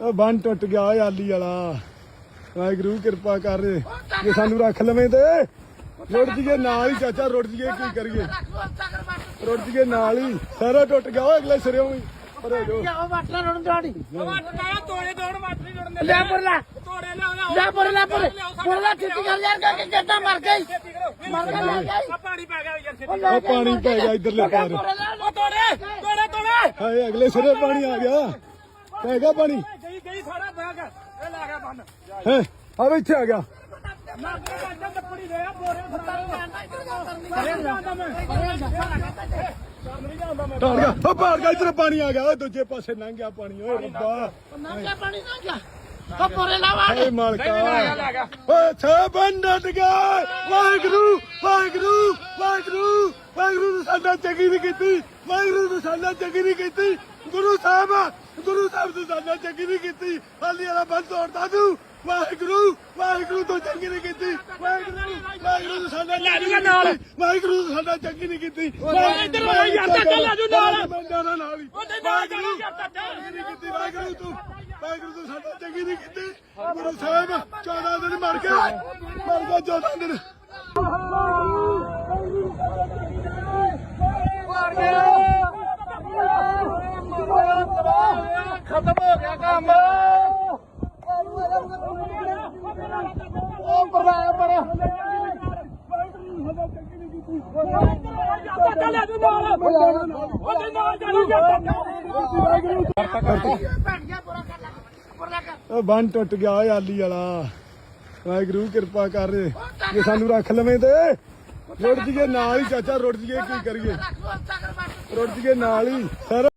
ਉਹ ਬੰਨ ਟੁੱਟ ਗਿਆ ਓਏ ਆਲੀ ਵਾਲਾ। ਵਾਹਿਗੁਰੂ ਕਿਰਪਾ ਕਰ ਜੇ ਸਾਨੂੰ ਰੱਖ ਲਵੇਂ ਤੇ ਰੁੜ ਜੀਏ ਨਾਲ ਹੀ ਚਾਚਾ ਰੁੜ ਜੀਏ ਕੀ ਕਰੀਏ? ਰੁੜ ਜੀਏ ਨਾਲ ਹੀ ਸਾਰਾ ਟੁੱਟ ਗਿਆ ਓਏ ਅਗਲੇ ਸਿਰੇ ਵੀ ਪਰੇ ਜੋ ਤੋੜੇ ਤੋੜ ਮਾਤਰੀ ਜੁੜਨ ਦੇ ਲੈ ਪੁਰਲਾ ਤੋੜੇ ਲਿਆਓ ਲਿਆਓ। ਲੈ ਪੁਰਲਾ ਪੁਰਲਾ ਛੇਤੀ ਕਰ ਯਾਰ ਕਿ ਜੱਟਾ ਮਰ ਗਈ? ਮਰ ਗਿਆ ਲੈ ਗਈ ਆ ਪਾਣੀ ਪੈ ਗਿਆ ਯਾਰ ਛੇਤੀ ਉਹ ਪਾਣੀ ਪੈ ਗਿਆ ਇਧਰਲੇ ਪਾਰ। ਉਹ ਤੋੜੇ ਤੋੜੇ ਤੋੜੇ। ਹਾਏ ਅਗਲੇ ਸਿਰੇ ਪਾਣੀ ਆ ਗਿਆ। ਪੈ ਗਿਆ ਪਾਣੀ? ਗਈ ਗਈ ਸਾਰਾ ਬੈਗ ਇਹ ਲਾ ਗਿਆ ਬੰਨ। ਹੈ? ਆ ਵੀ ਇੱਥੇ ਆ ਗਿਆ। ਮੈਂ ਅੱਗੇ ਵੱਜਾ ਟੱਪੜੀ ਦੇ ਆ ਬੋਰੇ ਫੜਾ ਜਾਂਦਾ ਮੈਂ। ਟਾੜ ਗਿਆ। ਉਹ ਪਾੜ ਗਿਆ ਇਧਰ ਪਾਣੀ ਆ ਗਿਆ। ਓਏ ਦੂਜੇ ਪਾਸੇ ਲੰਘ ਗਿਆ ਪਾਣੀ। ਓਏ ਰੱਬਾ। ਨੰਗਾ ਪਾਣੀ ਨੰਗਾ ਉਹ ਪੁਰੇ ਲਾ ਵਾੜ ਏ ਮਾਲਕਾ। ਓਏ ਛੇ ਡਟ ਗਿਆ। ਵਾਹਿਗੁਰੂ ਵਾਹਿਗੁਰੂ ਵਾਹਿਗੁਰੂ। ਵਾਹਿਗੁਰੂ ਸਾਡਾ ਚੰਗੀ ਨਹੀਂ ਕੀਤੀ। ਵਾਹਿਗੁਰੂ ਸਾਡਾ ਚੰਗੀ ਨਹੀਂ ਕੀਤੀ। ਗੁਰੂ ਸਾਹਿਬ ਨੇ ਸਾਡਾ ਚੰਗੀ ਨਹੀਂ ਕੀਤੀ। ਹਾਲੀ ਵਾਲਾ ਬੰਦ ਤੋੜਦਾ ਤੂੰ। ਵਾਹਿਗੁਰੂ ਵਾਹਿਗੁਰੂ ਤੋਂ ਚੰਗੀ ਨਹੀਂ ਕੀਤੀ। ਵਾਹਿਗੁਰੂ ਵਾਹਿਗੁਰੂ ਨੇ ਸਾਡਾ ਲੈ ਜੂਗਾ ਨਾਲ। ਵਾਹਿਗੁਰੂ ਨੇ ਸਾਡਾ ਚੰਗੀ ਨਹੀਂ ਕੀਤੀ। ਇੱਧਰ ਆ ਯਾਰ, ਚਾਚਾ ਲੈ ਜੂ ਨਾਲ। ਨਾਲ ਹੀ ਚਾਚਾ। ਚੰਗੀ ਨਹੀਂ ਕੀਤੀ। ਵਾਹਿਗੁਰੂ ਤੂੰ ਵਾਹਿਗੁਰੂ ਤੂੰ ਸਾਡਾ ਚੰਗੀ ਨਹੀਂ ਕੀਤੀ। ਗੁਰੂ ਸਾਹਿਬ 14 ਦਿਨ ਮਰ ਗਏ। ਮਰ ਗਏ 14 ਦਿਨ। ਖਤਮ ਹੋ ਗਿਆ ਕੰਮ। ਉਹ ਪਰਾਇਆ ਬੜਾ। ਉਹ ਬੰਨ ਟੁੱਟ ਗਿਆ ਓਏ ਆਲੀ ਵਾਲਾ। ਵਾਹਿਗੁਰੂ, ਕਿਰਪਾ ਕਰ ਜੇ ਸਾਨੂੰ ਰੱਖ ਲਵੇਂ ਤੇ, ਰੁੜ ਜੀਏ ਨਾਲ ਹੀ, ਚਾਚਾ, ਰੁੜ ਜੀਏ ਕੀ ਕਰੀਏ? ਰੁੜ ਜੀਏ ਨਾਲ ਹੀ। ਸਰ